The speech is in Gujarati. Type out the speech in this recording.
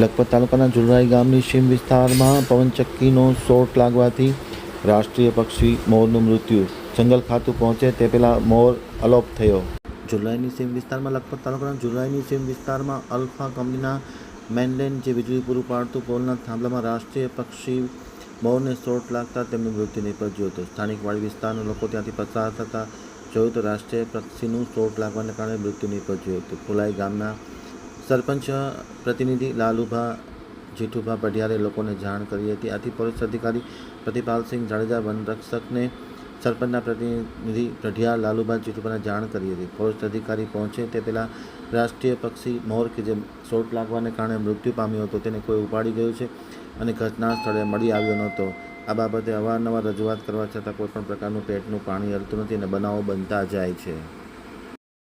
લખપત તાલુકાના જુલરાઈ ગામની સીમ વિસ્તારમાં પવનચક્કીનો શોટ લાગવાથી રાષ્ટ્રીય પક્ષી મોરનું મૃત્યુ. જંગલ ખાતું પહોંચે તે પહેલાં મોર અલોપ થયો. જુલાઈની સીમ વિસ્તારમાં, લખપત તાલુકાના જુલાઈની સીમ વિસ્તારમાં અલ્ફા કંપનીના મેનલેન્ડ જે વીજળી પૂરું પાડતું પોલના થાંભલામાં રાષ્ટ્રીય પક્ષી મોરને શોટ લાગતા તેમનું મૃત્યુ નિપજ્યું હતું. સ્થાનિક વાડી વિસ્તારના લોકો ત્યાંથી પસાર થતા જોયું તો રાષ્ટ્રીય પક્ષીનું શોટ લાગવાને કારણે મૃત્યુ નિપજ્યું હતું. ફુલાઈ ગામના સરપંચ, પ્રતિનિધિ લાલુભા, જેઠુભા પઢિયારે લોકોને જાણ કરી હતી. આથી પોલીસ અધિકારી પ્રતિપાલસિંહ જાડેજા વનરક્ષકને સરપંચના પ્રતિનિધિ પઢિયાર લાલુભા જેઠુભાને જાણ કરી હતી. પોલીસ અધિકારી પહોંચે તે પહેલાં રાષ્ટ્રીય પક્ષી મોર કે જે શોટ લાગવાને કારણે મૃત્યુ પામ્યો હતો તેને કોઈ ઉપાડી ગયું છે અને ઘટના સ્થળે મળી આવ્યો નહોતો. આ બાબતે અવારનવાર રજૂઆત કરવા છતાં કોઈપણ પ્રકારનું પેટનું પાણી હલતું નથી અને બનાવો બનતા જાય છે.